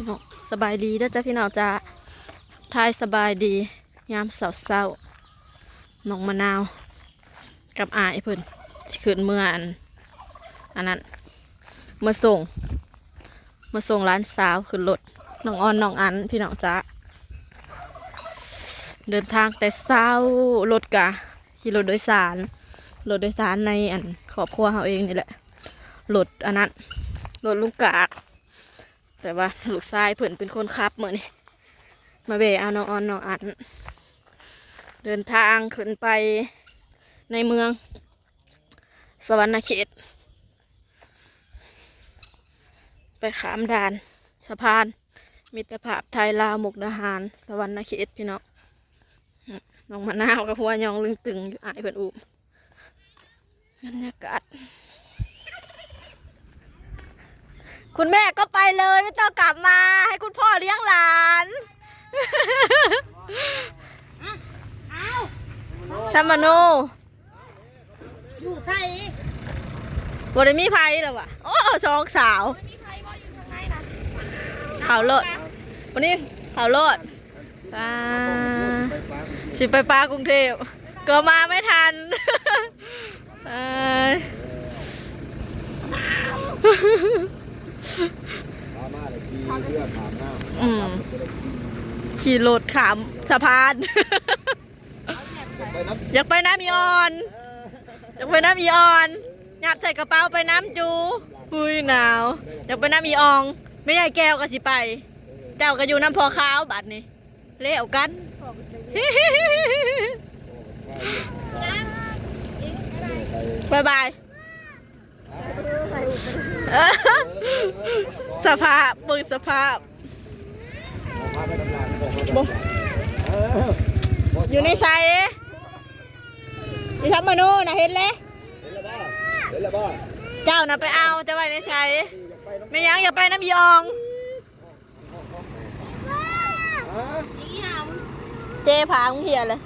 พี่น้องสบายดีเด้อจ้ะพี่น้องจ้าทายสบายดียามเสาเศร้าๆน้องมะนาว กับอายเพิ่นขึ้นเมื่ออันอันนั้นมาส่ง มาส่งร้านสาวขึ้นรถน้องออนน้องอันพี่น้องจ้าเดินทางแต่เศร้ารถกะขี่รถโดยสารรถโดยสารในอันครอบครัวเขาเองนี่แหละรถอันนั้นรถลุงกาก แต่ว่าลูกชายเพิ่นเป็นคนขับเหมือนนี่มาเบเอาน้องออนน้องอัน เดินทางขึ้นไปในเมือง สวรรณเขต ไปขามด่านสะพาน มิตรภาพไทยลาวมุกดาหาร สวรรณเขตพี่น้องน้องมะนาวกับหัวยองลึงตึงอยู่อายเพิ่นอุบรรยากาศ คุณแม่ก็ไปเลยไม่ต้องกลับมา ให้คุณพ่อเลี้ยงหลานซัมมาโนอยู่ใส่บริมีไพ่หรอวะโอ้สองสาวมีใครบ่อยู่ข้างในนะข่าวโลดวันนี้ข่าวโลดป้าสิไปปลากรุงเทพก็มาไม่ทันเอ้ ขี่เรือขามหน้าอืมขี่รถขามสะพาน อยากไปน้ำอีออน อยากไปน้ำอีออนยัดใส่กระเป๋าไปน้ำจูอุ้ยหนาว อยากไปน้ำอีอองไม่ใหญ่แก้วก็สิไป เจ้าก็อยู่น้ำพอขาวบัดนี้เละเอากันบายบาย สภาพมึงสภาพำพาไปทำงานบอกเขาบ่เอออยู่ในไซอยู่ทับมานูนะเห็นเลยเห็นแล้วบ้าเห็นแล้วบ้าเจ้าน่ะไปเอาจะไว้ในไซอยากไปน้ำไม่ยังอย่าไปน้ำยองฮะอีหาวเจผางเหียเลย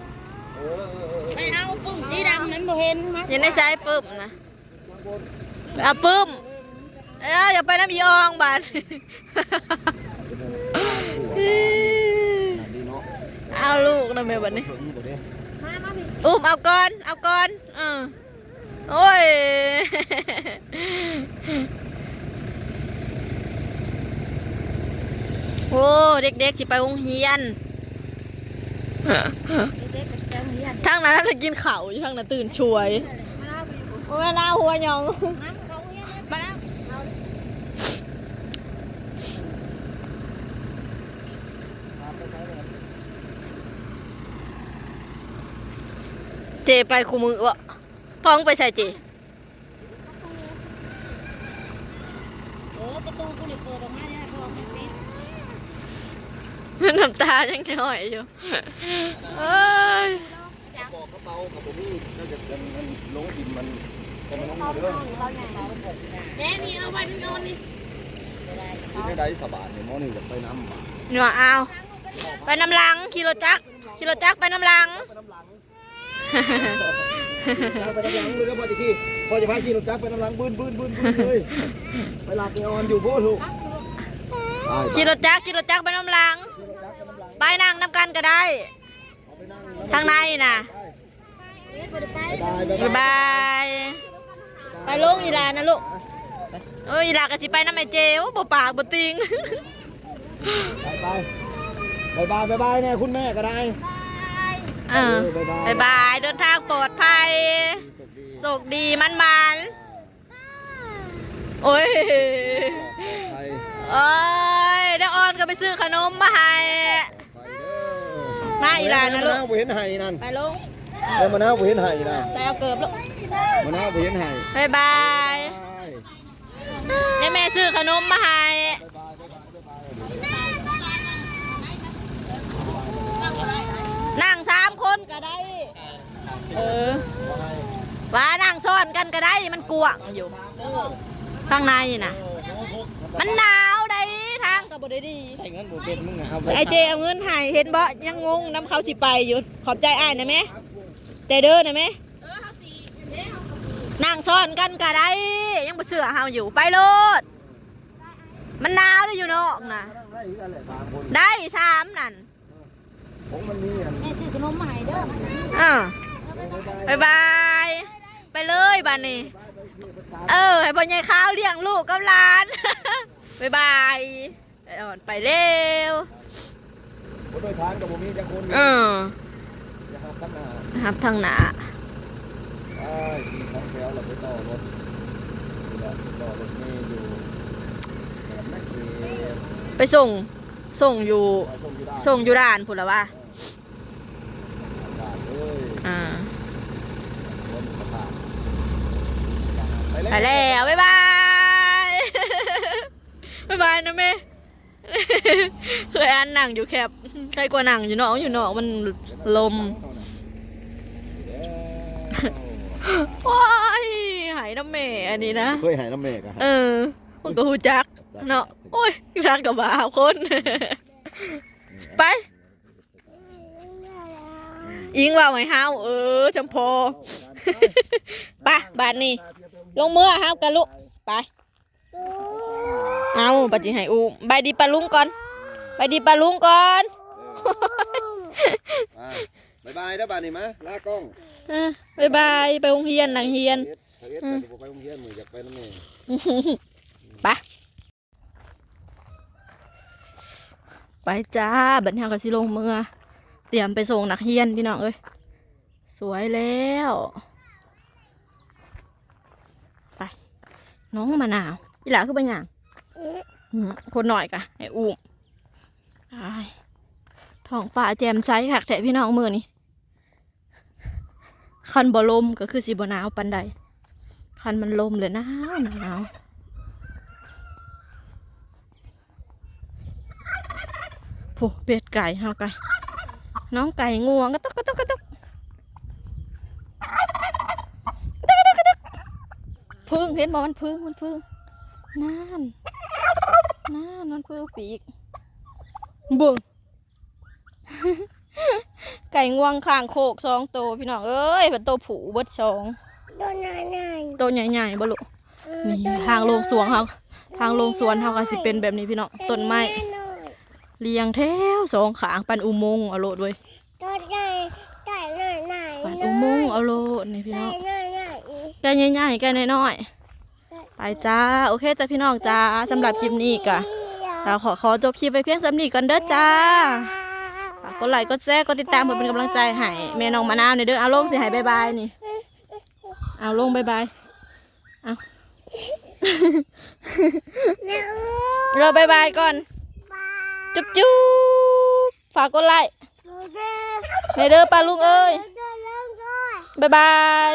เออเออเออไปเอาปุ่มสีดำนั้นบ่เห็นมาอยู่ในไซปึ๊บนะเอาปึ๊บเอ้าอย่าไปน้ำยองบาดดีเนาะเอาลูกนะแม่บัดนี้ถึงบ่เด้มามาพี่อุ้มเอาก่อนเอาก่อนเออโอ้ยโอ้เด็กๆสิไปโรงเรียนเด็กๆกับเจ้าเฮียนทางนั้นจะกินข้าวอยู่ทางนั้นตื่นช่วยมาแล้วไปอยู่โอ้แม่ลาหัวยอง น้ำเขาเฮียน มาแล้ว เอา เจไปคูมือวะพ้องไปใส่เจเออประตูกูนี่เปิดออกมาเนี่ยพอมันปิดน้ำตายังน้อยอยู่เอ้ยบอกกระเป๋ากับผมนี่น่าจะเป็นมันลงดินมันแต่มันลงมาเด้อเราใหญ่แน่นี่เอาไว้ที่นอนนี่ที่ไม่ได้สบายเนี่ยหมอนี่จะไปน้ำบ่าหนูเอา ไปน้ำลังขี่รถจักรขี่รถจักรไปน้ำลัง ไปน้ำหลังไปน้ำหลังเลยก็พอจะขี่พอจะพาขี่รถจักรไปน้ำหลังบื้นบื้นบื้นบื้นเลยไปหลับไปออนอยู่โพดลูกขี่รถจักรขี่รถจักรไปน้ำลังขี่รถจักรไปน้ำหลัง ไปนั่งน้ำกันก็ได้เอาไปนั่งทางในน่ะไปบายบ๊ายบาย ไปลุงอีหลานะลูกเอ้ยอีหลาก็สิไปน้ำไอเจวบ่ปากบ่ติงไปไปบายบายบายบายเนี่ยคุณแม่ก็ได้ เออบ๊ายบายบายบาย เดินทางปลอดภัยสุขดีสุขดีมันมันๆโอ้ยไปโอ้ยเดี๋ยวออนก็ไปซื้อขนมมาให้ไปเด้อมาอีหลานนะลูกมะนาวบ่เห็นไห้นั่นไปลุงเดี๋ยวมะนาวบ่เห็นไห้นะใส่เอาเกือบลูกมะนาวบ่เห็นไห้บายบายไปให้แม่ซื้อขนมมาให้ นั่งสามคนก็ได้ เออ ว่านั่งซ้อนกันก็ได้มันกวางอยู่ ข้างในน่ะมันหนาวได้ทางกับบได้ดีใส่เงินบ่เป็นมึงนะครับไอเจเอาเงินให้เห็นบ่ยังงงน้ำเขาสิไปอยู่ ขอบใจอ้ายนะแม่ใจเด้อนะแม่เออเขาสีเด้เขานั่งซ้อนกันก็ได้ยังบ่เสือเฮาอยู่ไปโลดมันหนาวเลยอยู่นอกนะนั่งได้อีกอันแหละสามคนได้สามนั่ นผมมันมีอันแม่ซื้อขนมมาให้เด้ออ่าบายบาย ไปเลยบ้านนี้ เออให้พ่อใหญ่ข้าวเลี้ยงลูกกับหลานบายบายไปอ่อนไปเร็วคนโดยสารกับผมมีจังคนเอออย่าหักข้างหน้าครับทางหนาไอ้ที่สองแถวเราไปต่อรถนี่แหละต่อรถเมล์อยู่สามนักเรียนไปส่งส่งอยู่มาส่งอยู่ได้ส่งอยู่ด่านพูดแล้วว่า ด่านเลย อ่า รถผ่าน ไปแล้วบ๊ายบายบ๊ายบายนะแม่เคยอันหนังอยู่แคบใครกว่าหนังอยู่นอกอยู่นอกมันลมว้ายหายน้ำแม่อันนี้นะเคยหายน้ำเมกอะเออมันก็หูจักเนาะโอ้ยรักกับบาปคนไปอิงว่าไว้เฮาเออจำพอไปบาทนี้ ลงมือเฮากันลูกไป เอาปฏิให้อูบายดีปลาลุงก่อนบายดีปลาลุงก่อนบายบายนะบ้านนี่มะลากล้องเออบายบายไปโรงเรียนหนังเรียนเฮ็ดเฮ็ดแต่ผมไปโรงเรียนมืออยากไปน้ำเมย์ไปไปจ้าบันเทากับสิลงเมือเตรียมไปส่งนักเรียนพี่น้องเอ้ยสวยแล้ว ไป น้องมะนาวอีหลาคือเป็นอย่างคนหน่อยกะไอ้อุ้มท้องฟ้าแจ่มใสคักแท้พี่น้องมือนี่คันบ่ลมก็คือสิบ่หนาวปันใดคันมันลมเลยหนาวหนาวผู้เป็ดไก่เฮาไก่น้องไก่งวงกระตุกกระตุกกระตุกกระตุกกระตุกกระตุก พึ่งเห็นบ่มันพึ่งมันพึ่งนั่นนั่นมันพึ่งปีกเบิ่งไก่งวงข้างโคกสองโตวพี่น้องเอ้ยเป็นโตวผูเบิดสองตัวใหญ่ตัวใหญ่ๆบ่ลูกนี่ทางลงสวนเขาทางลงสวนเขาก็สิเป็นแบบนี้พี่น้องต้นไม้เรียงแถวสองขางปันอุโมงค์เอาโลดเว้ยตัวใหญ่ใหญ่หน่อยหน่อยปันอุโมงค์เอาโลดนี่พี่น้องหน่อยหน่อย แกใหญ่ๆแกน้อยๆไปจ้า โอเคจ้าพี่น้องจ้าสำหรับคลิปนี้ก็เราขอขอจบคลิปไปเพียงสำนี้ก่อนเด้อจ้าฝากกดไลค์กดแชร์กดติดตามเพื่อเป็นกำลังใจให้แม่น้องมะนาวหน่อยเด้อเอาลงสิให้บายบายนี่เอาลงบายบายเอาเราบายบายก่อนจุ๊บจุ๊บฝากกดไลค์ในเด้อปลาลุงเอ้ยบายบาย